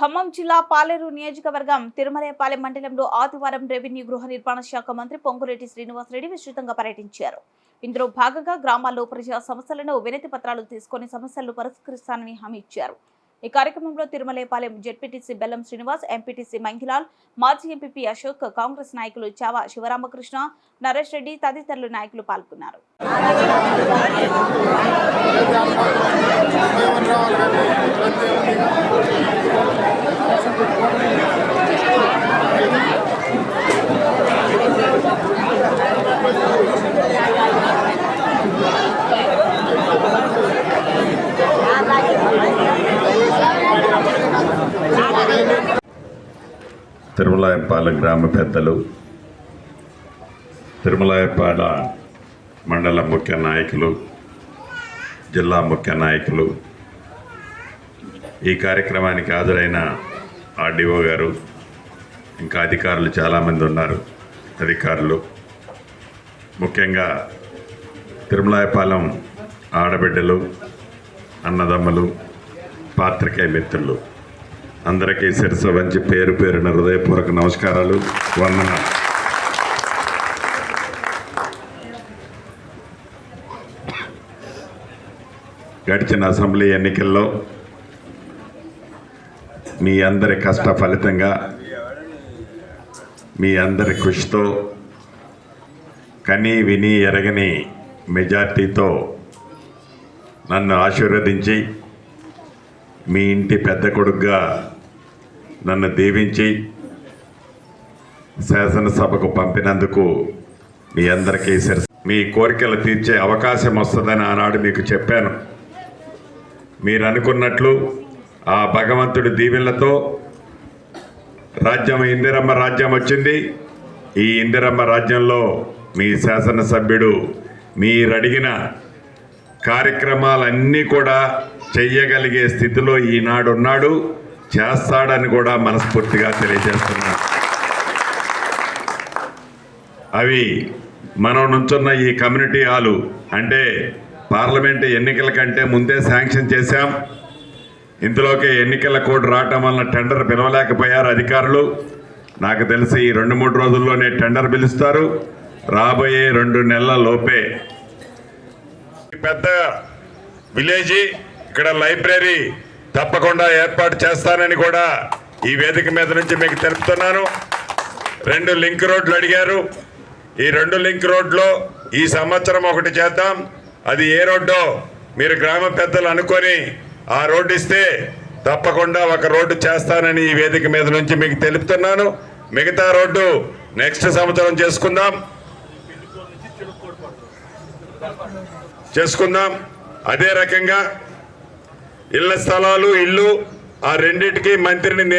ఖమ్మం జిల్లా పాలేరు నియోజకవర్గం తిరుమలేపాలెం మండలంలో ఆదివారం రెవెన్యూ గృహ నిర్మాణ శాఖ మంత్రి పొంగురెడ్డి శ్రీనివాసరెడ్డి విస్తృతంగా పర్యటించారు. ఇందులో భాగంగా గ్రామాల్లో ప్రజా సమస్యలను వినతి పత్రాలు తీసుకొని సమస్యలను పరిష్కరిస్తానని హామీ ఇచ్చారు. ఈ కార్యక్రమంలో తిరుమలేపాలెం జెడ్పీటీసీ బెల్లం శ్రీనివాస్ ఎంపీటీసీ మంగిలాల్ మాజీ ఎంపీపీ అశోక్ కాంగ్రెస్ నాయకులు చావా శివరామకృష్ణ నరేష్ రెడ్డి తదితరులు నాయకులు పాల్గొన్నారు. తిరుమలాయపాలెం గ్రామ పెద్దలు తిరుమలాయపాల మండల ముఖ్య నాయకులు జిల్లా ముఖ్య నాయకులు. ఈ కార్యక్రమానికి హాజరైన ఆర్డీఓ గారు ఇంకా అధికారులు చాలామంది ఉన్నారు అధికారులు. ముఖ్యంగా తిరుమలాయపాలెం ఆడబిడ్డలు అన్నదమ్ములు పాత్రికేయ మిత్రులు. అందరికీ శిరస వంచి పేరు పేరున హృదయపూర్వక నమస్కారాలు. వందన గడిచిన అసెంబ్లీ ఎన్నికల్లో మీ అందరి కష్ట ఫలితంగా మీ అందరి కృషితో కని విని ఎరగని మెజార్టీతో నన్ను ఆశీర్వదించి మీ ఇంటి పెద్ద కొడుకుగా నన్ను దీవించి శాసనసభకు పంపినందుకు మీ అందరికీ శిరస మీ కోరికలు తీర్చే అవకాశం వస్తుందని ఆనాడు మీకు చెప్పాను. మీరు అనుకున్నట్లు ఆ భగవంతుడి దీవెనలతో రాజ్యం ఇందిరమ్మ రాజ్యం వచ్చింది. ఈ ఇందిరమ్మ రాజ్యంలో మీ శాసనసభ్యుడు మీరు అడిగిన కార్యక్రమాలన్నీ కూడా చెయ్యగలిగే స్థితిలో ఈనాడున్నాడు చేస్తాడని కూడా మనస్ఫూర్తిగా తెలియజేస్తున్నా. అవి మనం నుంచున్న ఈ కమ్యూనిటీ హాలు అంటే పార్లమెంట్ ఎన్నికల కంటే ముందే శాంక్షన్ చేశాం. ఇందులోకి ఎన్నికల కోడ్ రావటం వలన టెండర్ పిలవలేకపోయారు అధికారులు. నాకు తెలిసి ఈ రెండు మూడు రోజుల్లోనే టెండర్ పిలుస్తారు. రాబోయే రెండు నెలల లోపే. పెద్ద విలేజీ ఇక్కడ లైబ్రరీ తప్పకుండా ఏర్పాటు చేస్తానని కూడా ఈ వేదిక మీద నుంచి మీకు తెలుపుతున్నాను. రెండు లింక్ రోడ్లు అడిగారు. ఈ రెండు లింక్ రోడ్లో ఈ సంవత్సరం ఒకటి చేద్దాం. అది ఏ రోడ్డో మీరు గ్రామ పెద్దలు అనుకొని ఆ రోడ్డు ఇస్తే తప్పకుండా ఒక రోడ్డు చేస్తానని ఈ వేదిక మీద నుంచి మీకు తెలుపుతున్నాను. మిగతా రోడ్డు నెక్స్ట్ సంవత్సరం చేసుకుందాం. చేసుకుందాం. అదే రకంగా ఇళ్ళ స్థలాలు ఇల్లు ఆ రెండింటికి మంత్రిని